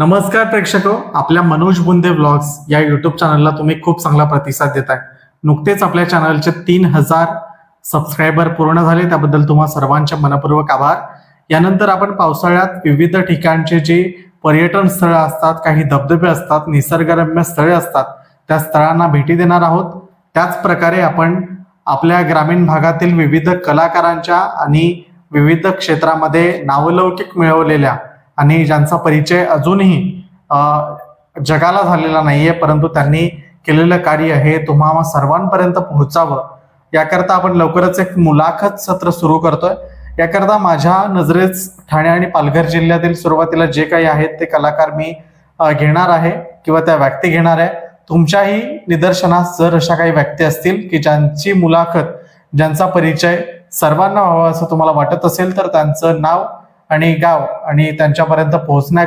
नमस्कार प्रेक्षक आपल्या मनोज बुंदे ब्लॉग्स या युट्यूब चॅनलला तुम्ही खूप चांगला प्रतिसाद देताय. नुकतेच आपल्या चॅनलचे तीन हजार सबस्क्रायबर पूर्ण झाले त्याबद्दल तुम्हा सर्वांचे मनपूर्वक आभार. यानंतर आपण पावसाळ्यात विविध ठिकाणचे जे पर्यटन स्थळं असतात काही धबधबे असतात निसर्गरम्य स्थळे असतात त्या स्थळांना भेटी देणार आहोत. त्याच प्रकारे आपण आपल्या ग्रामीण भागातील विविध कलाकारांच्या आणि विविध क्षेत्रामध्ये नावलौकिक मिळवलेल्या आणि ज्यांचा परिचय अजूनही जगाला झालेला नाहीये परंतु त्यांनी केलेलं कार्य हे तुम्हा सर्वांपर्यंत पोहोचावं. याकरता आपण लवकरच एक मुलाखत सत्र सुरू करतोय. याकरता माझ्या नजरेस ठाणे आणि पालघर जिल्ह्यातील सुरुवातीला जे काही आहेत ते कलाकार मी घेणार आहे किंवा त्या व्यक्ती घेणार आहे. तुमच्याही निदर्शनास जर अशा काही व्यक्ती असतील की ज्यांची मुलाखत ज्यांचा परिचय सर्वांना व्हावा असं तुम्हाला वाटत असेल तर त्यांचं नाव आणि गाव आणि त्यांच्यापर्यंत पोहोचण्या